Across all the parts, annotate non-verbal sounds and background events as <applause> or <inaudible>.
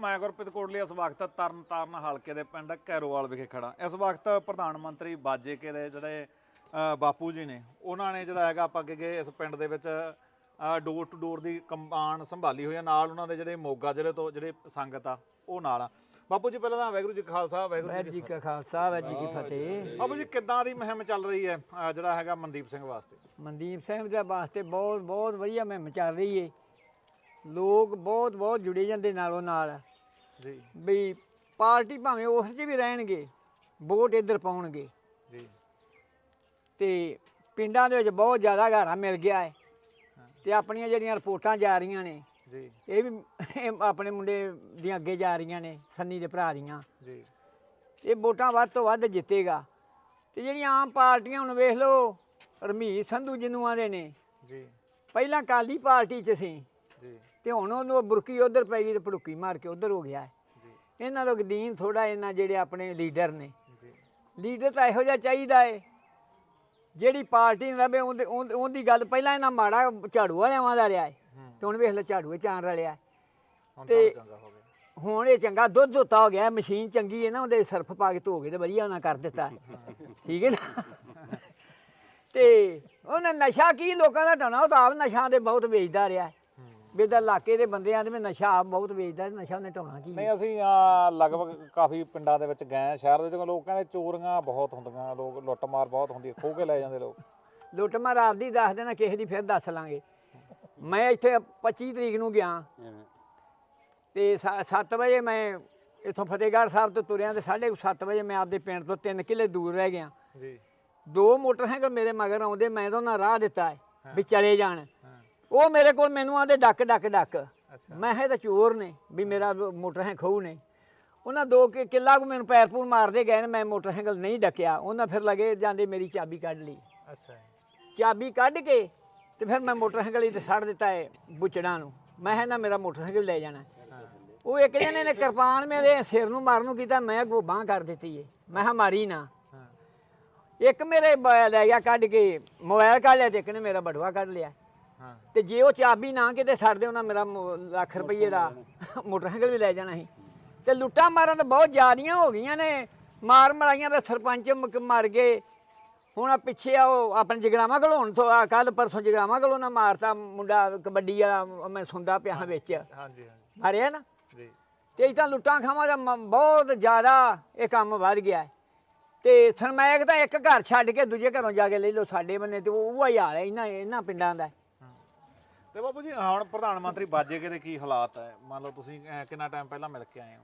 ਮੈਂ ਗੁਰਪ੍ਰੀਤ ਕੋਟਲੀ ਇਸ ਵਕਤ ਤਰਨ ਤਾਰਨ ਹਲਕੇ ਦੇ ਪਿੰਡ ਕੈਰੋਵਾਲ ਵਿਖੇ ਖੜਾ ਇਸ ਵਕਤ ਪ੍ਰਧਾਨ ਮੰਤਰੀ ਬਾਜੇਕੇ ਦੇ ਜਿਹੜੇ ਬਾਪੂ ਜੀ ਨੇ ਉਹਨਾਂ ਨੇ ਜਿਹੜਾ ਹੈਗਾ ਆਪਾਂ ਅੱਗੇ ਇਸ ਪਿੰਡ ਦੇ ਵਿੱਚ ਡੋਰ ਟੂ ਡੋਰ ਦੀ ਕੰਬਾਨ ਸੰਭਾਲੀ ਹੋਈ ਆ। ਨਾਲ ਉਹਨਾਂ ਦੇ ਜਿਹੜੇ ਮੋਗਾ ਜ਼ਿਲ੍ਹੇ ਤੋਂ ਜਿਹੜੇ ਸੰਗਤ ਆ ਉਹ ਨਾਲ ਆ। ਬਾਪੂ ਜੀ ਪਹਿਲਾਂ ਤਾਂ ਵਾਹਿਗੁਰੂ ਜੀ ਕਾ ਖਾਲਸਾ ਵਾਹਿਗੁਰੂ ਜੀ ਕਾ ਖਾਲਸਾ ਵਾਹਿਗੁਰੂ ਜੀ ਕੀ ਫਤਿਹ। ਬਾਪੂ ਜੀ ਕਿੱਦਾਂ ਦੀ ਮੁਹਿੰਮ ਚੱਲ ਰਹੀ ਹੈ ਜਿਹੜਾ ਹੈਗਾ ਮਨਦੀਪ ਸਿੰਘ ਵਾਸਤੇ? ਮਨਦੀਪ ਸਿੰਘ ਦੇ ਵਾਸਤੇ ਬਹੁਤ ਬਹੁਤ ਵਧੀਆ ਮੁਹਿੰਮ ਚੱਲ ਰਹੀ ਏ। ਲੋਕ ਬਹੁਤ ਬਹੁਤ ਜੁੜੇ ਜਾਂਦੇ ਨਾਲੋਂ ਨਾਲ। ਜੀ। ਵੀ ਪਾਰਟੀ ਭਾਵੇਂ ਉਸ 'ਚ ਵੀ ਰਹਿਣਗੇ ਵੋਟ ਇੱਧਰ ਪਾਉਣਗੇ। ਜੀ। ਤੇ ਪਿੰਡਾਂ ਦੇ ਵਿੱਚ ਬਹੁਤ ਜ਼ਿਆਦਾ ਘਾਰਾ ਮਿਲ ਗਿਆ ਹੈ। ਤੇ ਆਪਣੀਆਂ ਜਿਹੜੀਆਂ ਰਿਪੋਰਟਾਂ ਜਾ ਰਹੀਆਂ ਨੇ ਜੀ। ਇਹ ਵੀ ਇਹ ਆਪਣੇ ਮੁੰਡੇ ਦੀਆਂ ਅੱਗੇ ਜਾ ਰਹੀਆਂ ਨੇ ਸੰਨੀ ਦੇ ਭਰਾ ਦੀਆਂ। ਜੀ। ਇਹ ਵੋਟਾਂ ਵੱਧ ਤੋਂ ਵੱਧ ਜਿੱਤੇਗਾ। ਤੇ ਜਿਹੜੀਆਂ ਆਮ ਪਾਰਟੀਆਂ ਹੁਣ ਵੇਖ ਲਓ ਰਮੀਤ ਸੰਧੂ ਜਿਹਨੂੰ ਆਂਦੇ ਨੇ। ਜੀ। ਪਹਿਲਾਂ ਕਾਲੀ ਪਾਰਟੀ 'ਚ ਸੀ। ਜੀ। ਤੇ ਹੁਣ ਉਹਨੂੰ ਬੁਰਕੀ ਉਧਰ ਪੈ ਗਈ ਤੇ ਪੜੁੱਕੀ ਮਾਰ ਕੇ ਉਧਰ ਹੋ ਗਿਆ ਹੈ। ਇਹਨਾਂ ਲੋਕ ਦੀਨ ਥੋੜਾ ਇਹਨਾਂ ਜਿਹੜੇ ਆਪਣੇ ਲੀਡਰ ਨੇ। ਲੀਡਰ ਤਾਂ ਇਹੋ ਜਿਹਾ ਚਾਹੀਦਾ ਏ। ਜਿਹੜੀ ਪਾਰਟੀ ਨੂੰ ਰਵੇ ਉਹਦੇ- ਉਹਦੀ ਉਹਦੀ ਗੱਲ ਪਹਿਲਾਂ ਇਹਨਾਂ ਮਾੜਾ ਝਾੜੂ ਵਾਲਿਆਂ ਦਾ ਰਿਹਾ ਹੂੰ। ਤੇ ਹੁਣ ਵੇਖ ਲੈ ਝਾੜੂ ਚਾਣ ਰਲਿਆ। ਤੇ- ਤਾਂ ਚੰਗਾ ਹੋ ਗਿਆ। ਹੁਣ ਇਹ ਚੰਗਾ ਦੁੱਧ ਧੋਤਾ ਹੋ ਗਿਆ ਹੈ, ਮਸ਼ੀਨ ਚੰਗੀ ਹੈ ਨਾ ਉਹਦੇ ਸਰਫ ਪਾ ਕੇ ਧੋ ਕੇ ਤੇ ਵਧੀਆ ਉਹਨਾਂ ਕਰ ਦਿੱਤਾ। ਹੈ। <laughs> ਠੀਕ ਹੈ ਨਾ? ਤੇ ਉਹਨੇ ਨਸ਼ਾ ਕੀ ਲੋਕਾਂ ਦਾ ਢਾਣਾ ਉਹ ਤਾਂ ਆਪ ਨਸ਼ਾ ਦੇ ਬਹੁਤ ਵੇਚਦਾ ਰਿਹਾ। ਹੈ। ਵੀ ਇਹਦਾ ਇਲਾਕੇ ਦੇ ਬੰਦਿਆਂ ਦੇ ਵਿੱਚ ਨਸ਼ਾ ਆਪ ਬਹੁਤ ਵੇਚਦਾ ਤੇ ਨਸ਼ਾ ਉਹਨੇ ਢਾਉਣਾ ਕੀ? ਨਹੀਂ ਅਸੀਂ ਆ, ਲਗਭਗ ਕਾਫੀ ਪਿੰਡਾਂ ਦੇ ਵਿੱਚ ਗਏ ਆ ਸ਼ਹਿਰ ਦੇ ਵਿੱਚ ਲੋਕ ਕਹਿੰਦੇ ਚੋਰੀਆਂ ਬਹੁਤ ਹੁੰਦੀਆਂ ਲੋਕ ਲੁੱਟਮਾਰ ਬਹੁਤ ਹੁੰਦੀ ਹੈ ਖੋਹ ਕੇ ਲੈ ਜਾਂਦੇ ਲੋਕ। ਲੁੱਟ ਮਾਰ ਆਪਦੀ ਦੱਸ ਦੇਣਾ ਕਿਸੇ ਦੀ ਫਿਰ ਦੱਸ ਲਾਂਗੇ। ਮੈਂ ਇੱਥੇ 25 ਤਰੀਕ ਨੂੰ ਗਿਆ। ਤੇ 7 ਵਜੇ ਮੈਂ ਇਥੋਂ ਫਤਿਹਗੜ੍ਹ ਸਾਹਿਬ ਤੋਂ ਤੁਰਿਆ ਤੇ 7:30 ਵਜੇ ਮੈਂ ਆਪਦੇ ਪਿੰਡ ਤੋਂ 3 ਕਿਲੇ ਦੂਰ ਰਹਿ ਗਿਆ। ਜੀ। ਦੋ ਮੋਟਰਸਾਈਕਲ ਮੇਰੇ ਮਗਰ ਆਉਂਦੇ ਮੈਂ ਤਾਂ ਉਹਨਾਂ ਰਾਹ ਦਿੱਤਾ ਹੈ। ਵੀ ਚਲੇ ਜਾਣ। ਉਹ ਮੇਰੇ ਕੋਲ ਮੈਨੂੰ ਆਂਦੇ ਡੱਕ ਡੱਕ ਡੱਕ। ਮੈਂ ਇਹ ਤਾਂ ਚੋਰ ਨੇ ਵੀ ਮੇਰਾ ਮੋਟਰਸਾਈਕਲ ਖੋਹ ਨੇ। ਉਹਨਾਂ ਦੋ ਕਿ ਕਿੱਲਾ ਕੋ ਮੈਨੂੰ ਪੈਰ ਪੂਰ ਮਾਰਦੇ ਗਏ ਨੇ ਮੈਂ ਮੋਟਰਸਾਈਕਲ ਨਹੀਂ ਡੱਕਿਆ। ਉਹਨਾਂ ਫਿਰ ਲਗੇ ਜਾਂਦੇ ਮੇਰੀ ਚਾਬੀ ਕੱਢ ਲਈ। ਅੱਛਾ। ਚਾਬੀ ਕੱਢ ਕੇ ਤੇ ਫਿਰ ਮੈਂ ਮੋਟਰਸਾਈਕਲ ਹੀ ਤੇ ਛੱਡ ਦਿੱਤਾ ਹੈ ਬੁੱਚੜਾਂ ਨੂੰ। ਮੈਂ ਕਿਹਾ ਨਾ ਮੇਰਾ ਮੋਟਰਸਾਈਕਲ ਲੈ ਜਾਣਾ ਹਾਂ। ਉਹ ਇੱਕ ਜਣੇ ਨੇ ਕਿਰਪਾਨ ਮੇਰੇ ਸਿਰ ਨੂੰ ਮਾਰਨ ਨੂੰ ਕੀਤਾ ਮੈਂ ਅੱਗੋਂ ਬਾਂਹ ਕਰ ਦਿੱਤੀ ਏ। ਮੈਂ ਕਿਹਾ ਮਾਰੀ ਨਾ। ਹਾਂ। ਇੱਕ ਮੇਰੇ ਲੈ ਗਿਆ ਕੱਢ ਕੇ ਮੋਬਾਈਲ ਕੱਢ ਲਿਆ ਤੇ ਇੱਕ ਨੇ ਮੇਰਾ ਬਟੂਆ ਕੱਢ ਲਿਆ। ਹਾਂ। ਤੇ ਜੇ ਉਹ ਚਾਬੀ ਨਾ ਕਿਤੇ ਛੱਡ ਦੇ ਉਹਨਾਂ ਮੇਰਾ ਮੋ- ਲੱਖ ਰੁਪਏ ਦਾ ਮੋਟਰਸਾਈਕਲ ਵੀ ਲੈ ਜਾਣਾ। ਸੀ। ਤੇ ਲੁੱਟਾਂ ਮਾਰਾਂ ਤਾਂ ਬਹੁਤ ਜ਼ਿਆਦੀਆਂ ਹੋ ਗਈਆਂ ਨੇ। ਮਾਰ ਮਰਾਈਆਂ ਵੀ ਸਰਪੰਚ ਮੁਕ- ਮਰ ਗਏ। ਹੁਣ ਆ ਪਿੱਛੇ ਆ ਉਹ ਆਪਣੇ ਜਗਰਾਵਾਂ ਕੋਲ ਹੁਣ ਤੋਂ ਆ ਕੱਲ ਪਰਸੋਂ ਜਗਰਾਵਾਂ ਕੋਲ ਉਹਨਾਂ ਮਾਰਤਾ ਮੁੰਡਾ ਕਬੱਡੀ ਵਾਲਾ ਮੈਂ ਸੁਣਦਾ ਪਿਆ ਹਾਂ ਵਿੱਚ। ਹਾਂਜੀ ਹਾਂਜੀ। ਮਾਰਿਆ ਨਾ? ਜੀ। ਤੇ ਇਹ ਤਾਂ ਲੁੱਟਾਂ ਖਾਵਾਂ ਦਾ ਮ- ਬਹੁਤ ਜ਼ਿਆਦਾ ਇਹ ਕੰਮ ਵੱਧ ਗਿਆ ਹੈ। ਤੇ ਸਰਮਾਇਕ ਤਾਂ ਇੱਕ ਘਰ ਛੱਡ ਕੇ ਦੂਜੇ ਘਰੋਂ ਜਾ ਕੇ ਲੈ ਲਓ ਸਾਡੇ ਬੰਨੇ ਤੇ ਉਹ ਹੀ ਹਾਲ ਹੈ ਇਹਨਾਂ ਇਹਨਾਂ ਪਿੰਡਾਂ ਦਾ ਤੇ ਬਾਬੂ ਜੀ ਹੁਣ ਪ੍ਰਧਾਨ ਮੰਤਰੀ ਬਾਜੇਕੇ ਦੇ ਕੀ ਹਾਲਾਤ ਹੈ? ਮੰਨ ਲਓ ਤੁਸੀਂ ਅਹ, ਕਿੰਨਾ ਟਾਈਮ ਪਹਿਲਾਂ ਮਿਲ ਕੇ ਆਏ ਹੋ?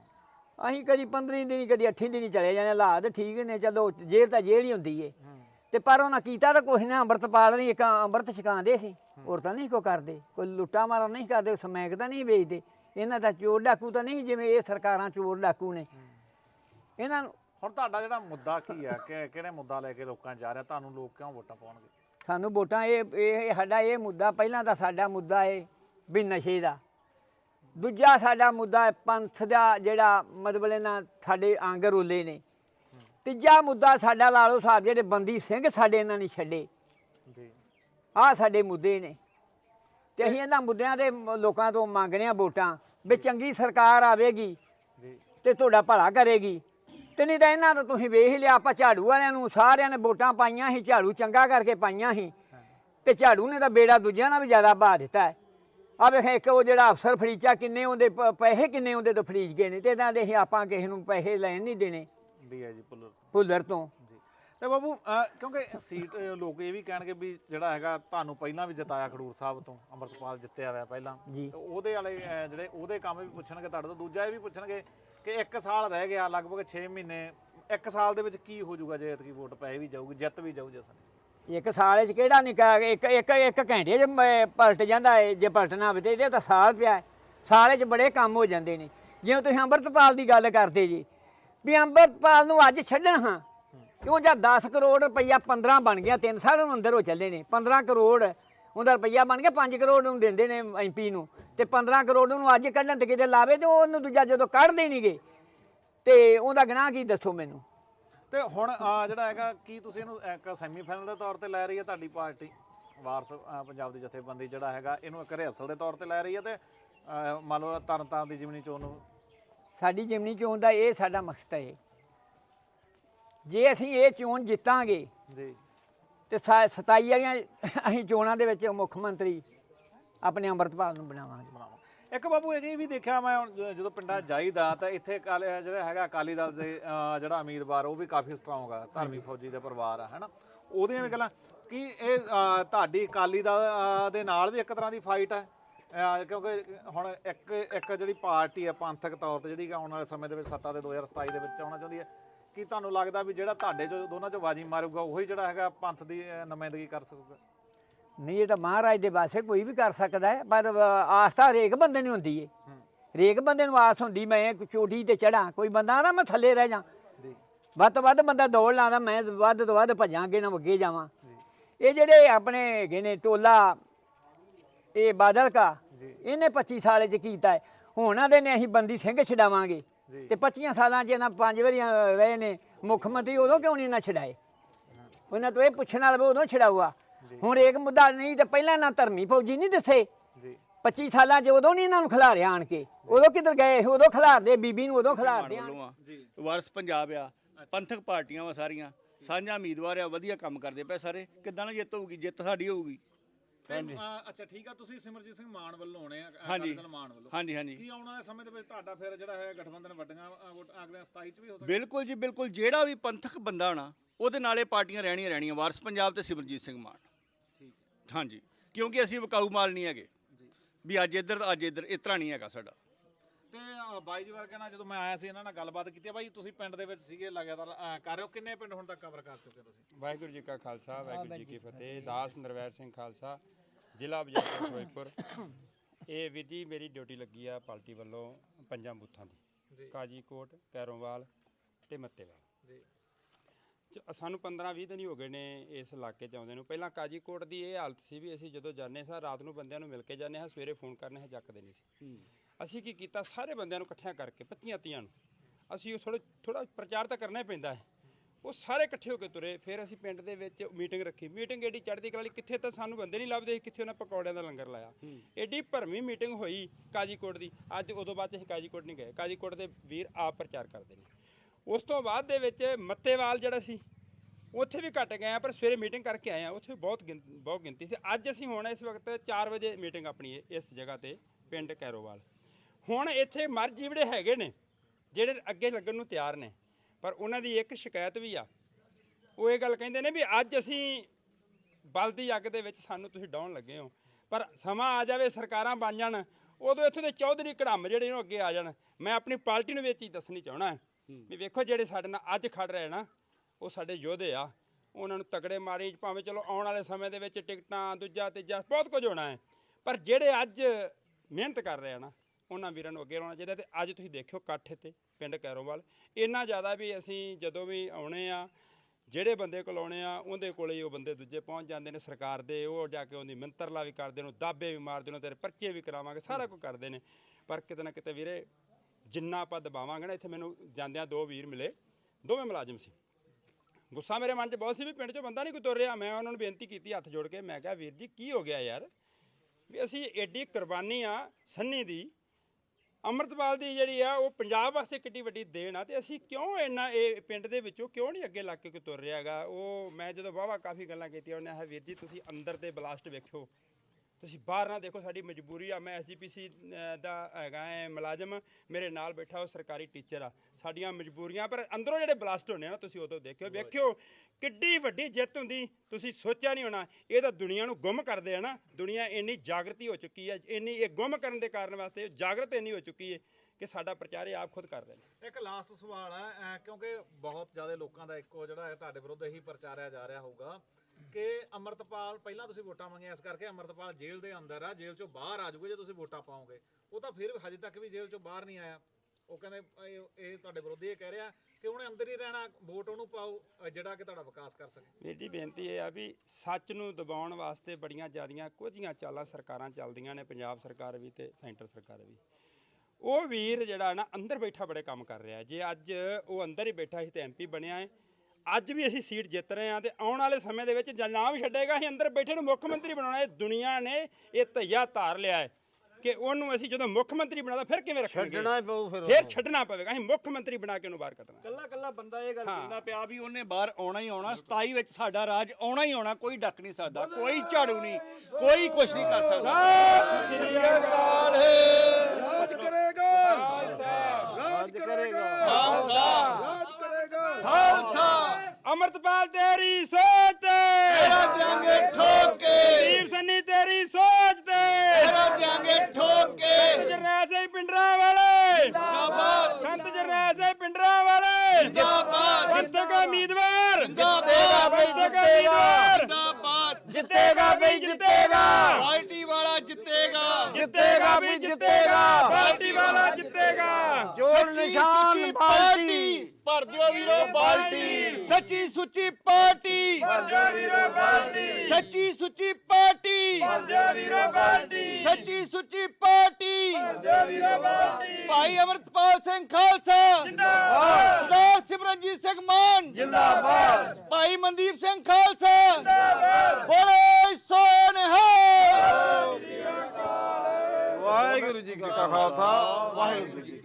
ਅਸੀਂ ਕਦੀ 15 ਦਿਨ ਕਦੀ 8 ਦਿਨ ਚਲੇ ਜਾਂਦੇ ਹਾਲਾਤ ਠੀਕ ਨੇ ਚਲੋ ਜੇਲ੍ਹ ਤਾਂ ਜੇਲ੍ਹ ਹੀ ਹੁੰਦੀ ਏ। ਹੂੰ। ਤੇ ਪਰ ਉਹਨਾਂ ਕੀਤਾ ਤਾਂ ਕੁਛ ਨਾ ਅੰਮ੍ਰਿਤਪਾਲ ਨਹੀਂ ਇੱਕ ਅੰਮ੍ਰਿਤ ਛਕਾਉਂਦੇ ਸੀ। ਹੋਰ ਤਾਂ ਨਹੀਂ ਕੋ ਕਰਦੇ। ਕੋਈ ਲੁੱਟਾ ਮਾਰਾ ਨਹੀਂ ਕਰਦੇ ਸਮੈਕ ਤਾਂ ਨਹੀਂ ਵੇਚਦੇ। ਇਹਨਾਂ ਦਾ ਚੋਰ ਡਾਕੂ ਤਾਂ ਨਹੀਂ ਜਿਵੇਂ ਇਹ ਸਰਕਾਰਾਂ ਚੋਰ ਡਾਕੂ ਨੇ। ਇਹਨਾਂ ਨੂੰ ਹੁਣ ਤੁਹਾਡਾ ਜਿਹੜਾ ਮੁੱਦਾ ਕੀ ਹੈ? ਕਿ ਕਿਹੜੇ ਮੁੱਦਾ ਲੈ ਕੇ ਲੋਕਾਂ 'ਚ ਜਾ ਰਿਹਾ ਤੁਹਾਨੂੰ ਲੋਕ ਕਿਉਂ ਵੋਟਾਂ ਪਾਉਣਗੇ? ਸਾਨੂੰ ਵੋਟਾਂ ਇਹ ਇਹ ਸਾਡਾ ਇਹ ਮੁੱਦਾ ਪਹਿਲਾਂ ਤਾਂ ਸਾਡਾ ਮੁੱਦਾ ਹੈ ਵੀ ਨਸ਼ੇ ਦਾ। ਦੂਜਾ ਸਾਡਾ ਮੁੱਦਾ ਹੈ ਪੰਥ ਦਾ ਜਿਹੜਾ ਮਤਲਬ ਇਹਨਾਂ ਸਾਡੇ ਅੰਗ ਰੋਲੇ ਨੇ। ਤੀਜਾ ਮੁੱਦਾ ਸਾਡਾ ਲਾ ਲਓ ਸਾਹਿਬ ਜਿਹੜੇ ਬੰਦੀ ਸਿੰਘ ਸਾਡੇ ਇਹਨਾਂ ਨੇ ਛੱਡੇ। ਜੀ। ਆਹ ਸਾਡੇ ਮੁੱਦੇ ਨੇ। ਤੇ ਅਸੀਂ ਇਹਨਾਂ ਮੁੱਦਿਆਂ ਦੇ ਲੋਕਾਂ ਤੋਂ ਮੰਗਦੇ ਹਾਂ ਵੋਟਾਂ ਵੀ ਚੰਗੀ ਸਰਕਾਰ ਆਵੇਗੀ ਜੀ। ਤੇ ਤੁਹਾਡਾ ਭਲਾ ਕਰੇਗੀ। ਤੇ ਨਹੀਂ ਤਾਂ ਇਹਨਾਂ ਦਾ ਤੁਸੀਂ ਵੇਖ ਹੀ ਲਿਆ ਆਪਾਂ ਝਾੜੂ ਵਾਲਿਆਂ ਨੂੰ ਸਾਰਿਆਂ ਨੇ ਵੋਟਾਂ ਪਾਈਆਂ ਸੀ ਝਾੜੂ ਚੰਗਾ ਕਰਕੇ ਪਾਈਆਂ ਸੀ। ਤੇ ਝਾੜੂ ਨੇ ਤਾਂ ਬੇੜਾ ਦੂਜਿਆਂ ਨਾਲ ਵੀ ਜ਼ਿਆਦਾ ਬਹਾ ਦਿੱਤਾ ਹੈ। ਆ ਵੇਖ ਇੱਕ ਉਹ ਜਿਹੜਾ ਅਫਸਰ ਫਰੀਚਾ ਕਿੰਨੇ ਉਹਦੇ ਪ- ਪੈਸੇ ਕਿੰਨੇ ਉਹਦੇ ਤੋਂ ਫਰੀਜ ਗਏ ਨੇ ਤੇ ਇਹਨਾਂ ਦੇ ਅਸੀਂ ਆਪਾਂ ਕਿਸੇ ਨੂੰ ਪੈਸੇ ਲੈਣ ਨਹੀਂ ਦੇਣੇ। ਡੀਆਈਜੀ ਪੁੱਲਰ ਭੁੱਲਰ ਤੋਂ। ਤੇ ਬਾਬੂ ਅਹ, ਕਿਉਂਕਿ ਸੀਟ ਅਹ, ਲੋਕ ਇਹ ਵੀ ਕਹਿਣਗੇ ਵੀ ਜਿਹੜਾ ਹੈਗਾ ਤੁਹਾਨੂੰ ਪਹਿਲਾਂ ਵੀ ਜਿਤਾਇਆ ਖਡੂਰ ਸਾਹਿਬ ਤੋਂ ਅੰਮ੍ਰਿਤਪਾਲ ਜਿੱਤਿਆ ਹੋਇਆ ਪਹਿਲਾਂ। ਜੀ। ਤੇ ਉਹਦੇ ਵਾਲੇ ਅਹ, ਜਿਹੜੇ ਉਹਦੇ ਕੰਮ ਵੀ ਪੁੱਛਣਗੇ ਤੁਹਾਡੇ ਤੋਂ ਦੂਜਾ ਇਹ ਵੀ ਪੁੱਛਣਗੇ ਕਿ ਇੱਕ ਸਾਲ ਰਹਿ ਗਿਆ ਲਗਭਗ 6 ਮਹੀਨੇ ਇੱਕ ਸਾਲ ਦੇ ਵਿੱਚ ਕੀ ਹੋ ਜਾਊਗਾ ਜੇ ਐਤਕੀ ਵੋਟ ਪੈ ਵੀ ਜਾਊਗੀ ਜਿੱਤ ਵੀ ਜਾਊ ਜਸਨ ਇੱਕ ਸਾਲ ਚ ਕਿਹੜਾ ਨਿਕਾ ਇੱਕ ਇੱਕ ਇੱਕ ਘੰਟੇ ਚ ਮ- ਪਲਟ ਜਾਂਦਾ ਹੈ ਜੇ ਪਲਟਣਾ ਹੋਵੇ ਤੇ ਇਹਦੇ ਤਾਂ ਸਾਲ ਪਿਆ ਹੈ। ਸਾਲ ਚ ਬੜੇ ਕੰਮ ਹੋ ਜਾਂਦੇ ਨੇ। ਜਿਵੇਂ ਤੁਸੀਂ ਅੰਮ੍ਰਿਤਪਾਲ ਦੀ ਗੱਲ ਕਰਦੇ ਜੀ ਵੀ ਅੰਮ੍ਰਿਤਪਾਲ ਨੂੰ ਅੱਜ ਛੱਡਣ ਹਾਂ ਕਿਉਂ ਜਾਂ 10 ਕਰੋੜ ਰੁਪਈਆ 15 ਬਣ ਗਿਆ 3 ਸਾਲ ਨੂੰ ਅੰਦਰ ਹੋ ਚੱਲੇ ਨੇ। 15 ਕਰੋੜ ਉਹਦਾ ਰੁਪਈਆ ਬਣ ਗਿਆ 5 ਕਰੋੜ ਨੂੰ ਦਿੰਦੇ ਨੇ ਐਮਪੀ ਨੂੰ। ਤੇ 15 ਕਰੋੜ ਨੂੰ ਅੱਜ ਕੱਢਣ ਤੇ ਕਿਤੇ ਲਾਵੇ ਤੇ ਉਹਨੂੰ ਦੂਜਾ ਜਦੋਂ ਕੱਢਦੇ ਨਹੀਂਗੇ ਤੇ ਉਹਦਾ ਗਨਾਹ ਕੀ ਦੱਸੋ ਮੈਨੂੰ? ਤੇ ਹੁਣ ਜਿਹੜਾ ਹੈਗਾ ਕੀ ਤੁਸੀਂ ਇਹਨੂੰ ਇੱਕ ਸੈਮੀਫਾਈਨਲ ਦੇ ਤੌਰ ਤੇ ਲੈ ਰਹੀ ਹੈ ਤੁਹਾਡੀ ਪਾਰਟੀ? ਵਾਰਸ ਪੰਜਾਬ ਦੀ ਜਥੇਬੰਦੀ ਜਿਹੜਾ ਹੈਗਾ ਇਹਨੂੰ ਇੱਕ ਰਿਹਰਸਲ ਦੇ ਤੌਰ ਤੇ ਲੈ ਰਹੀ ਹੈ ਤੇ ਮੰਨ ਲਓ ਤਰਨਤਾਰਨ ਦੀ ਜਿਮਨੀ ਚੋਣ ਨੂੰ ਸਾਡੀ ਜਿਮਨੀ ਚੋਣ ਦਾ ਇਹ ਸਾਡਾ ਮਕਸਦ ਹੈ। ਜੇ ਅਸੀਂ ਇਹ ਚੋਣ ਜਿੱਤਾਂਗੇ ਜੀ। ਤੇ 27 ਵਾਲੀਆਂ ਅਸੀਂ ਚੋਣਾਂ ਦੇ ਵਿੱਚ ਮੁੱਖ ਮੰਤਰੀ ਆਪਣੇ ਅੰਮ੍ਰਿਤਪਾਲ ਨੂੰ ਬਣਾਵਾਂਗੇ। ਬਣਾਵਾਂ ਇੱਕ ਬਾਬੂ ਇਹ ਵੀ ਦੇਖਿਆ ਮੈਂ ਹੁਣ ਜ- ਜਦੋਂ ਪਿੰਡਾਂ ਜਾਈਦਾ ਤਾਂ ਇੱਥੇ ਕਾਲ- ਜਿਹੜਾ ਹੈਗਾ ਅਕਾਲੀ ਦਲ ਦੇ ਅਹ, ਜਿਹੜਾ ਉਮੀਦਵਾਰ ਉਹ ਵੀ ਕਾਫੀ ਸਟਰੋਂਗ ਆ ਧਾਰਮਿਕ ਫੌਜੀ ਦੇ ਪਰਿਵਾਰ ਆ ਹੈਨਾ? ਉਹਦੀਆਂ ਵੀ ਗੱਲਾਂ ਕਿ ਇਹ ਅਹ, ਤੁਹਾਡੀ ਅਕਾਲੀ ਦਲ ਅਹ, ਦੇ ਨਾਲ ਵੀ ਇੱਕ ਤਰ੍ਹਾਂ ਦੀ ਫਾਈਟ ਹੈ ਅਹ, ਕਿਉਂਕਿ ਹੁਣ ਇੱਕ ਇੱਕ ਜਿਹੜੀ ਪਾਰਟੀ ਹੈ ਪੰਥਕ ਤੌਰ ਤੇ ਜਿਹੜੀ ਆਉਣ ਵਾਲੇ ਸਮੇਂ ਦੇ ਵਿੱਚ ਸੱਤਾ ਦੇ 2027 ਦੇ ਵਿੱਚ ਆਉਣਾ ਚਾਹੁੰਦੀ ਹੈ ਕੀ ਤੁਹਾਨੂੰ ਲੱਗਦਾ ਵੀ ਜਿਹੜਾ ਤੁਹਾਡੇ ਚੋਂ ਦੋਨਾਂ ਚੋਂ ਬਾਜੀ ਮਾਰੂਗਾ ਉਹੀ ਜਿਹੜਾ ਹੈਗਾ ਪੰਥ ਦੀ ਅਹ, ਨੁਮਾਇੰਦਗੀ ਕਰ ਸਕੂਗਾ? ਨਹੀਂ ਇਹ ਤਾਂ ਮਹਾਰਾਜ ਦੇ ਵਾਸਤੇ ਕੋਈ ਵੀ ਕਰ ਸਕਦਾ ਹੈ ਪਰ ਆਸ ਤਾਂ ਹਰੇਕ ਬੰਦੇ ਨੂੰ ਹੁੰਦੀ ਹੈ ਹੂੰ। ਹਰੇਕ ਬੰਦੇ ਨੂੰ ਆਸ ਹੁੰਦੀ ਮੈਂ ਇੱਕ ਚੋਟੀ ਤੇ ਚੜਾਂ ਕੋਈ ਬੰਦਾ ਨਾ ਮੈਂ ਥੱਲੇ ਰਹਿ ਜਾ। ਜੀ। ਵੱਧ ਤੋਂ ਵੱਧ ਬੰਦਾ ਦੌੜ ਲਾਉਂਦਾ ਮੈਂ ਵੱਧ ਤੋਂ ਵੱਧ ਭੱਜਾਂ ਅੱਗੇ ਨਾ ਅੱਗੇ ਜਾਵਾਂ। ਜੀ। ਇਹ ਜਿਹੜੇ ਆਪਣੇ ਹੈਗੇ ਨੇ ਟੋਲਾ ਇਹ ਬਾਦਲ ਕਾ ਜੀ। ਇਹਨੇ 25 ਸਾਲ ਚ ਕੀਤਾ ਹੈ। ਹੁਣ ਦੇ ਨੇ ਅਸੀਂ ਬੰਦੀ ਸਿੰਘ ਛਡਾਵਾਂਗੇ। ਤੇ 25 ਸਾਲਾਂ ਚ ਇਹਨਾਂ ਪੰਜ ਵਾਰੀਆਂ ਰਹੇ ਨੇ। ਮੁੱਖ ਮੰਤਰੀ ਉਦੋਂ ਕਿਉਂ ਨਹੀਂ ਨਾ ਛਡਾਏ? ਉਹਨਾਂ ਤੋਂ ਇਹ ਪੁੱਛਣ ਵਾਲਾ ਵੀ ਉਦੋਂ ਛਡਾਊਆ ਹੁਣ ਇੱਕ ਮੁੱਦਾ ਨਹੀਂ ਤੇ ਪਹਿਲਾਂ ਨਾ ਧਰਮੀ ਫੌਜੀ ਨਹੀਂ ਦੱਸੇ। ਜੀ। 25 ਸਾਲਾਂ ਚ ਉਦੋਂ ਨਹੀਂ ਇਹਨਾਂ ਨੂੰ ਖਿਲਾਰਿਆ ਆਣ ਕੇ। ਉਦੋਂ ਕਿੱਧਰ ਗਏ? ਉਦੋਂ ਖਿਲਾਰਦੇ ਬੀਬੀ ਨੂੰ ਉਦੋਂ ਖਿਲਾਰਦੇ ਆ। ਜੀ। ਵਾਰਸ ਪੰਜਾਬ ਆ ਪੰਥਕ ਪਾਰਟੀਆਂ ਵਾ ਸਾਰੀਆਂ। ਸਾਂਝਾ ਉਮੀਦਵਾਰ ਆ ਵਧੀਆ ਕੰਮ ਕਰਦੇ ਪਏ ਸਾਰੇ। ਕਿੱਦਾਂ ਨਾ ਜਿੱਤ ਹੋਊਗੀ ਜਿੱਤ ਸਾਡੀ ਹੋਊਗੀ। ਤੇ, ਅ, ਅੱਛਾ ਠੀਕ ਆ ਤੁਸੀਂ ਸਿਮਰਜੀਤ ਸਿੰਘ ਮਾਨ ਵੱਲੋਂ ਆਉਣੇ ਆ ਅ, ਹਾਂਜੀ। ਅਕਾਲੀ ਦਲ ਮਾਨ ਵੱਲੋਂ। ਹਾਂਜੀ ਹਾਂਜੀ। ਕੀ ਆਉਣ ਵਾਲੇ ਸਮੇਂ ਦੇ ਵਿੱਚ ਤੁਹਾਡਾ ਫਿਰ ਜਿਹੜਾ ਹੈ ਗਠਬੰਧਨ ਵੱਡੀਆਂ ਅ, ਵੋਟ ਅਗਲੇ 27 ਚ ਵੀ ਹੋ ਸਕਦਾ? ਬਿਲਕੁਲ ਜੀ ਬਿਲਕੁਲ। ਜਿਹੜਾ ਵੀ ਪੰਥਕ ਬੰਦਾ ਹੋਣਾ ਉਹਦੇ ਨਾਲੇ ਪਾਰਟੀਆਂ ਰਹਿਣੀਆਂ ਰਹਿਣੀਆਂ ਵਾਰਸ ਪੰਜਾਬ ਤੇ ਸਿਮਰਜੀਤ ਸਿੰਘ ਮਾਨ। ਠੀਕ ਹੈ। ਹਾਂਜੀ। ਕਿਉਂਕਿ ਅਸੀਂ ਵਿਕਾਊ ਮਾਲ ਨਹੀਂ ਹੈਗੇ। ਜੀ। ਵੀ ਅੱਜ ਇੱਧਰ ਤਾਂ ਅੱਜ ਇੱਧਰ ਇਸ ਤਰ੍ਹਾਂ ਨਹੀਂ ਹੈਗਾ ਸਾਡਾ। ਤੇ ਅ, ਬਾਈ ਜੀ ਵਰਗੇ ਨਾਲ ਜਦੋਂ ਮੈਂ ਆਇਆ ਸੀ ਇਹਨਾਂ ਨਾਲ ਗੱਲਬਾਤ ਕੀਤੀ ਆ, ਬਾਈ ਤੁਸੀਂ ਪਿੰਡ ਦੇ ਵਿੱਚ ਸੀਗੇ ਲਗਾਤਾਰ ਅ, ਕਰ ਰਹੇ ਹੋ? ਕਿੰਨੇ ਪਿੰਡ ਹੁਣ ਤੱਕ ਕਵਰ ਕਰ ਚੁੱਕੇ ਤੁਸੀਂ? ਵਾਹਿਗੁਰੂ ਜੀ ਕਾ ਖਾਲਸਾ ਵਾਹਿਗੁਰੂ ਜੀ ਕੀ ਫਤਿਹ। ਦਾਸ ਨਰਵੈਰ ਸਿੰਘ ਖਾਲਸਾ ਜ਼ਿਲ੍ਹਾ ਬਜਾਪੁਰ ਫਿਰੋਜ਼ਪੁਰ। ਇਹ ਜੀ ਮੇਰੀ ਡਿਊਟੀ ਲੱਗੀ ਆ ਪਾਰਟੀ ਵੱਲੋਂ ਪੰਜਾਂ ਬੂਥਾਂ ਦੀ। ਕਾਜੀਕੋਟ ਕੈਰੋਵਾਲ ਤੇ ਮੱਤੇਵਾਲ। ਜੀ। ਸਾਨੂੰ 15 20 ਦਿਨ ਹੀ ਹੋ ਗਏ ਨੇ ਇਸ ਇਲਾਕੇ ਚ ਆਉਂਦੇ ਨੂੰ। ਪਹਿਲਾਂ ਕਾਜੀਕੋਟ ਦੀ ਇਹ ਹਾਲਤ ਸੀ ਵੀ ਅਸੀਂ ਜਦੋਂ ਜਾਂਦੇ ਸਾਂ ਰਾਤ ਨੂੰ ਬੰਦਿਆਂ ਨੂੰ ਮਿਲ ਕੇ ਜਾਂਦੇ ਹਾਂ ਸਵੇਰੇ ਫੋਨ ਕਰਨੇ ਹਾਂ ਚੱਕਦੇ ਨਹੀਂ ਸੀ। ਅਸੀਂ ਕੀ ਕੀਤਾ? ਸਾਰੇ ਬੰਦਿਆਂ ਨੂੰ ਇਕੱਠਿਆਂ ਕਰਕੇ ਪੱਤੀਆਂ ਤੀਆਂ ਨੂੰ। ਅਸੀਂ ਉਹ ਥੋੜਾ ਥੋੜਾ ਪ੍ਰਚਾਰ ਤਾਂ ਕਰਨਾ ਹੀ ਪੈਂਦਾ ਹੈ। ਉਹ ਸਾਰੇ ਇਕੱਠੇ ਹੋ ਕੇ ਤੁਰੇ ਫਿਰ ਅਸੀਂ ਪਿੰਡ ਦੇ ਵਿੱਚ ਮੀਟਿੰਗ ਰੱਖੀ। ਮੀਟਿੰਗ ਏਡੀ ਚੜ੍ਹਦੀ ਕਲਾ ਲਈ ਕਿੱਥੇ ਤਾਂ ਸਾਨੂੰ ਬੰਦੇ ਨਹੀਂ ਲੱਭਦੇ ਕਿੱਥੇ ਉਹਨਾਂ ਪਕੌੜਿਆਂ ਦਾ ਲੰਗਰ ਲਾਇਆ। ਏਡੀ ਭਰਵੀਂ ਮੀਟਿੰਗ ਹੋਈ ਕਾਜੀਕੋਟ ਦੀ। ਅੱਜ ਉਦੋਂ ਬਾਅਦ 'ਚ ਅਸੀਂ ਕਾਜੀਕੋਟ ਨਹੀਂ ਗਏ। ਕਾਜੀਕੋਟ ਦੇ ਵੀਰ ਆਪ ਪ੍ਰਚਾਰ ਕਰਦੇ ਨੇ। ਉਸ ਤੋਂ ਬਾਅਦ ਦੇ ਵਿੱਚ ਮੱਤੇਵਾਲ ਜਿਹੜਾ ਸੀ ਉੱਥੇ ਵੀ ਘਟ ਗਏ ਆ ਪਰ ਸਵੇਰੇ ਮੀਟਿੰਗ ਕਰਕੇ ਆਏ ਆ। ਉੱਥੇ ਬਹੁਤ ਬਹੁਤ ਗਿਣਤੀ ਸੀ। ਅੱਜ ਅਸੀਂ ਹੁਣ ਇਸ ਵਕਤ 4 ਵਜੇ ਮੀਟਿੰਗ ਆਪਣੀ ਹੈ ਇਸ ਜਗ੍ਹਾ ਤੇ ਪਿੰਡ ਕੈਰੋਵਾਲ। ਹੁਣ ਇੱਥੇ ਮਰ ਜੀਵੜੇ ਹੈਗੇ ਨੇ ਜਿਹੜੇ ਅੱਗੇ ਲੱਗਣ ਨੂੰ ਤਿਆਰ ਨੇ। ਪਰ ਉਹਨਾਂ ਦੀ ਇੱਕ ਸ਼ਿਕਾਇਤ ਵੀ ਆ। ਉਹ ਇਹ ਗੱਲ ਕਹਿੰਦੇ ਨੇ ਵੀ ਅੱਜ ਅਸੀਂ ਬਲਦੀ ਅੱਗ ਦੇ ਵਿੱਚ ਸਾਨੂੰ ਤੁਸੀਂ ਡਾਉਣ ਲੱਗੇ ਹੋ। ਪਰ ਸਮਾਂ ਆ ਜਾਵੇ, ਸਰਕਾਰਾਂ ਬਣ ਜਾਣ, ਉਦੋਂ ਇੱਥੇ ਦੇ ਚੌਧਰੀ ਕੜਮ ਜਿਹੜੇ ਨੇ ਉਹ ਅੱਗੇ ਆ ਜਾਣ। ਮੈਂ ਆਪਣੀ ਪਾਰਟੀ ਨੂੰ ਵਿੱਚ ਹੀ ਦੱਸਣੀ ਚਾਹਣਾ ਵੀ ਵੇਖੋ ਜਿਹੜੇ ਸਾਡੇ ਨਾਲ ਅੱਜ ਖੜ ਰਹੇ ਨਾ, ਉਹ ਸਾਡੇ ਯੋਧੇ ਆ। ਉਹਨਾਂ ਨੂੰ ਤਗੜੇ ਮਾਰੀ ਭਾਵੇਂ ਚਲੋ ਆਉਣ ਵਾਲੇ ਸਮੇਂ ਦੇ ਵਿੱਚ ਟਿਕਟਾਂ, ਦੂਜਾ, ਤੀਜਾ, ਬਹੁਤ ਕੁਝ ਹੋਣਾ ਹੈ। ਪਰ ਜਿਹੜੇ ਅੱਜ ਮਿਹਨਤ ਕਰ ਰਹੇ ਆ ਨਾ, ਉਹਨਾਂ ਵੀਰਾਂ ਨੂੰ ਅੱਗੇ ਆਉਣਾ ਚਾਹੀਦਾ ਤੇ ਅੱਜ ਤੁਸੀਂ ਦੇਖਿਓ ਇਕੱਠ ਤੇ ਪਿੰਡ ਕੈਰੋਵਾਲ। ਇੰਨਾ ਜ਼ਿਆਦਾ ਵੀ ਅਸੀਂ ਜਦੋਂ ਵੀ ਆਉਣੇ ਆ, ਜਿਹੜੇ ਬੰਦੇ ਕੋਲ ਆਉਣੇ ਆ, ਉਹਦੇ ਕੋਲੇ ਹੀ ਉਹ ਬੰਦੇ ਦੂਜੇ ਪਹੁੰਚ ਜਾਂਦੇ ਨੇ ਸਰਕਾਰ ਦੇ, ਉਹ ਜਾ ਕੇ ਉਹਦੀ ਮੰਤਰਲਾ ਵੀ ਕਰਦੇ ਨੇ ਦਾਬੇ ਵੀ ਮਾਰਦੇ ਨੇ ਤੇਰੇ ਪਰਚੇ ਵੀ ਕਰਾਵਾਂਗੇ, ਸਾਰਾ ਕੁਝ ਕਰਦੇ ਨੇ। ਪਰ ਕਿਤੇ ਨਾ ਕਿਤੇ ਵੀਰੇ, ਜਿੰਨਾ ਆਪਾਂ ਦਬਾਵਾਂਗੇ ਨਾ, ਇੱਥੇ ਮੈਨੂੰ ਜਾਂਦਿਆਂ ਦੋ ਵੀਰ ਮਿਲੇ, ਦੋਵੇਂ ਮੁਲਾਜ਼ਮ ਸੀ। ਗੁੱਸਾ ਮੇਰੇ ਮਨ 'ਚ ਬਹੁਤ ਸੀ ਵੀ ਪਿੰਡ 'ਚੋਂ ਬੰਦਾ ਨਹੀਂ ਕੋਈ ਤੁਰ ਰਿਹਾ। ਮੈਂ ਉਹਨਾਂ ਨੂੰ ਬੇਨਤੀ ਕੀਤੀ ਹੱਥ ਜੋੜ ਕੇ, ਮੈਂ ਕਿਹਾ, ਵੀਰ ਜੀ, ਕੀ ਹੋ ਗਿਆ ਯਾਰ? ਵੀ ਅਸੀਂ ਐਡੀ ਕੁਰਬਾਨੀ ਆ ਸੰਨੀ ਦੀ ਅੰਮ੍ਰਿਤਪਾਲ ਦੀ ਜਿਹੜੀ ਆ, ਉਹ ਪੰਜਾਬ ਵਾਸਤੇ ਕਿੱਡੀ ਵੱਡੀ ਦੇਣ ਆ, ਤੇ ਅਸੀਂ ਕਿਉਂ ਇੰਨਾ ਇਹ ਪਿੰਡ ਦੇ ਵਿੱਚੋਂ ਕਿਉਂ ਨਹੀਂ ਅੱਗੇ ਲੱਗ ਕੇ ਕੋਈ ਤੁਰ ਰਿਹਾਗਾ ਉਹ ਮੈਂ ਜਦੋਂ ਵਾਹਵਾ ਕਾਫੀ ਗੱਲਾਂ ਕੀਤੀਆਂ, ਉਹਨੇ ਆਹ ਵੀਰ ਜੀ, ਤੁਸੀਂ ਅੰਦਰ ਦੇ ਬਲਾਸਟ ਵੇਖਿਓ ਤੁਸੀਂ ਬਾਹਰ ਨਾ ਦੇਖੋ ਸਾਡੀ ਮਜਬੂਰੀ ਆ। ਮੈਂ ਐਸਜੀਪੀਸੀ ਦਾ ਹੈਗਾ ਹੈ ਮੁਲਾਜ਼ਮ ਮੇਰੇ ਨਾਲ ਬੈਠਾ ਉਹ ਸਰਕਾਰੀ ਟੀਚਰ ਆ। ਸਾਡੀਆਂ ਮਜਬੂਰੀਆਂ ਪਰ ਅੰਦਰੋਂ ਜਿਹੜੇ ਬਲਾਸਟ ਹੁੰਦੇ ਆ ਨਾ ਤੁਸੀਂ ਉਦੋਂ ਦੇਖਿਓ। ਵੇਖਿਓ ਕਿੱਡੀ ਵੱਡੀ ਜਿੱਤ ਹੁੰਦੀ। ਤੁਸੀਂ ਸੋਚਿਆ ਨਹੀਂ ਹੋਣਾ ਇਹ ਤਾਂ ਦੁਨੀਆ ਨੂੰ ਗੁੰਮ ਕਰਦੇ ਆ ਨਾ। ਦੁਨੀਆ ਇੰਨੀ ਜਾਗਰਤੀ ਹੋ ਚੁੱਕੀ ਹੈ ਇੰਨੀ ਇਹ ਗੁੰਮ ਕਰਨ ਦੇ ਕਾਰਨ ਵਾਸਤੇ ਜਾਗਰਤ ਇੰਨੀ ਹੋ ਚੁੱਕੀ ਹੈ ਕਿ ਸਾਡਾ ਪ੍ਰਚਾਰ ਇਹ ਆਪ ਖੁਦ ਕਰ ਰਹੇ ਨੇ। ਇੱਕ ਲਾਸਟ ਸਵਾਲ ਹੈ ਅਹ ਕਿਉਂਕਿ ਬਹੁਤ ਜ਼ਿਆਦਾ ਲੋਕਾਂ ਦਾ ਇੱਕੋ ਜਿਹੜਾ ਹੈ ਤੁਹਾਡੇ ਵਿਰੁੱਧ ਇਹੀ ਪ੍ਰਚਾਰਿਆ ਜਾ ਰਿਹਾ ਹੋਊਗਾ। ਕਿ ਅਮਰਤਪਾਲ, ਪਹਿਲਾਂ ਤੁਸੀਂ ਵੋਟਾਂ ਮੰਗੀਆਂ, ਇਸ ਕਰਕੇ ਅਮਰਤਪਾਲ ਜੇਲ੍ਹ ਦੇ ਅੰਦਰ ਆ, ਜੇਲ੍ਹ ਚੋਂ ਬਾਹਰ ਆ ਜਾਊਗਾ ਜੇ ਤੁਸੀਂ ਵੋਟਾਂ ਪਾਓਗੇ। ਉਹ ਤਾਂ ਫਿਰ ਹਜੇ ਤੱਕ ਵੀ ਜੇਲ੍ਹ ਚੋਂ ਬਾਹਰ ਨਹੀਂ ਆਇਆ। ਉਹ ਕਹਿੰਦੇ, ਇਹ ਇਹ ਤੁਹਾਡੇ ਵਿਰੁੱਧ ਇਹ ਕਹਿ ਰਿਹਾ ਕਿ ਉਹਨੇ ਅੰਦਰ ਹੀ ਰਹਿਣਾ, ਵੋਟ ਉਹਨੂੰ ਪਾਓ, ਅਹ ਜਿਹੜਾ ਕਿ ਤੁਹਾਡਾ ਵਿਕਾਸ ਕਰ ਸਕੇ। ਵੀਰ ਬੇਨਤੀ ਇਹ ਆ ਵੀ ਸੱਚ ਨੂੰ ਦਬਾਉਣ ਵਾਸਤੇ ਬੜੀਆਂ ਜ਼ਿਆਦੀਆਂ ਕੁਝੀਆਂ ਚਾਲਾਂ ਸਰਕਾਰਾਂ ਚੱਲਦੀਆਂ ਨੇ, ਪੰਜਾਬ ਸਰਕਾਰ ਵੀ ਤੇ ਸੈਂਟਰ ਸਰਕਾਰ ਵੀ। ਉਹ ਵੀਰ ਜਿਹੜਾ ਨਾ ਅੰਦਰ ਬੈਠਾ ਬੜੇ ਕੰਮ ਕਰ ਰਿਹਾ। ਜੇ ਅੱਜ ਉਹ ਅੰਦਰ ਹੀ ਬੈਠਾ ਸੀ ਤੇ ਐਮਪੀ ਬਣਿਆ ਹੈ ਅੱਜ ਵੀ ਅਸੀਂ ਸੀਟ ਜਿੱਤ ਰਹੇ ਹਾਂ ਤੇ ਆਉਣ ਵਾਲੇ ਸਮੇਂ ਦੇ ਵਿੱਚ ਜੇ ਨਾਮ ਛੱਡੇਗਾ ਅਸੀਂ ਅੰਦਰ ਬੈਠੇ ਨੂੰ ਮੁੱਖ ਮੰਤਰੀ ਬਣਾਉਣਾ ਇਹ ਦੁਨੀਆ ਨੇ ਇਹ ਧਈਆ ਧਾਰ ਲਿਆ ਹੈ ਕਿ ਉਹਨੂੰ ਅਸੀਂ ਜਦੋਂ ਮੁੱਖ ਮੰਤਰੀ ਬਣਾਦਾ ਫਿਰ ਕਿਵੇਂ ਰੱਖਾਂਗੇ ਛੱਡਣਾ ਪਊ ਫਿਰ। ਫਿਰ ਛੱਡਣਾ ਪਵੇਗਾ। ਅਸੀਂ ਮੁੱਖ ਮੰਤਰੀ ਬਣਾ ਕੇ ਉਹਨੂੰ ਬਾਹਰ ਕੱਢਣਾ। ਕੱਲਾ ਕੱਲਾ ਬੰਦਾ ਇਹ ਗੱਲ ਕਹਿੰਦਾ ਪਿਆ ਵੀ ਉਹਨੇ ਬਾਹਰ ਆਉਣਾ ਹੀ ਆਉਣਾ 27 ਵਿੱਚ ਸਾਡਾ ਰਾਜ ਆਉਣਾ ਹੀ ਆਉਣਾ ਕੋਈ ਡੱਕ ਨਹੀਂ ਸਕਦਾ ਕੋਈ ਝਾੜੂ ਨਹੀਂ ਕੋਈ ਕੁਝ ਨਹੀਂ ਕਰ ਸਕਦਾ। ਸ੍ਰੀ ਅਕਾਲ ਰਾਜ ਕਰੇਗਾ ਰਾਜ ਕਰੇਗਾ ਰਾਜ ਕਰੇਗਾ ਖਾਲਸਾ ਅਮਰਤਪਾਲ ਤੇਰੀ ਸੋਚ ਤੇ ਤੇਰਾ ਦਿਆਂਗੇ ਠੋਕ ਕੇ ਦੀਪ ਸੰਨੀ ਤੇਰੀ ਸੋਚ ਤੇ ਤੇਰਾ ਦਿਆਂਗੇ ਠੋਕ ਕੇ ਜਰਨੈਲ ਸਿੰਘ ਪਿੰਡਰਾਂ ਵਾਲੇ ਜਿੰਦਾਬਾਦ ਸੰਤ ਜਰਨੈਲ ਸਿੰਘ ਪਿੰਡਰਾਂ ਵਾਲੇ ਜਿੰਦਾਬਾਦ ਪੰਥਕ ਉਮੀਦਵਾਰ ਜਿੰਦਾਬਾਦ ਪੰਥਕ ਉਮੀਦਵਾਰ ਜਿੰਦਾਬਾਦ ਜਿੱਤੇਗਾ ਬਈ ਜਿੱਤੇਗਾ ਪਾਰਟੀ ਵਾਲਾ ਜਿੱਤੇਗਾ ਜਿੱਤੇਗਾ ਵੀ ਜਿੱਤੇਗਾ ਪਾਰਟੀ ਵਾਲਾ ਜਿੱਤੇਗਾ ਜੋ ਸੱਚੀ ਨਿਸ਼ਾਨ ਸੁੱਚੀ ਪਾਰਟੀ ਭਰ ਦਿਓ ਵੀਰੋ ਬਾਲਟੀ ਸੱਚੀ ਸੁੱਚੀ ਪਾਰਟੀ ਵੀਰੋ ਪਾਰਟੀ ਸੱਚੀ ਸੁੱਚੀ ਪਾਰਟੀ ਵੀਰੋ ਪਾਰਟੀ। ਸੱਚੀ ਸੁੱਚੀ ਪਾਰਟੀ। ਵੀਰੋ ਪਾਰਟੀ। ਭਾਈ ਅਮਰਤਪਾਲ ਸਿੰਘ ਖਾਲਸਾ। ਜਿੰਦਾਬਾਦ। ਸਰਦਾਰ ਸਿਮਰਨਜੀਤ ਸਿੰਘ ਮਾਨ। ਜਿੰਦਾਬਾਦ। ਭਾਈ ਮਨਦੀਪ ਸਿੰਘ ਖਾਲਸਾ। ਜਿੰਦਾਬਾਦ। ਬੋਲੇ ਸੋਨਿਹਾਲ ਵਾਹਿਗੁਰੂ ਜੀ ਕਾ ਖਾਲਸਾ। ਵਾਹਿਗੁਰੂ ਜੀ